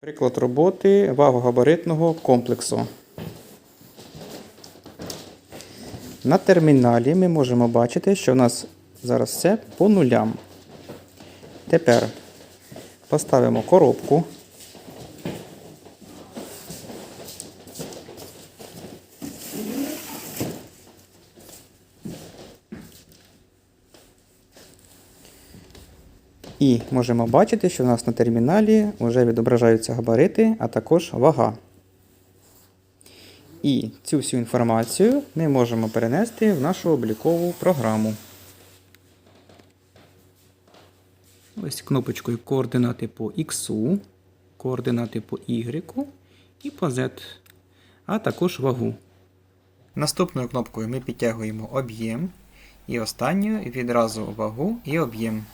Приклад роботи вагогабаритного комплексу. На терміналі ми можемо бачити, що у нас зараз все по нулям. Тепер поставимо коробку. І можемо бачити, що в нас на терміналі вже відображаються габарити, а також вага. І цю всю інформацію ми можемо перенести в нашу облікову програму. Ось кнопочкою координати по X, координати по Y і по Z, а також вагу. Наступною кнопкою ми підтягуємо об'єм і останньою відразу вагу і об'єм.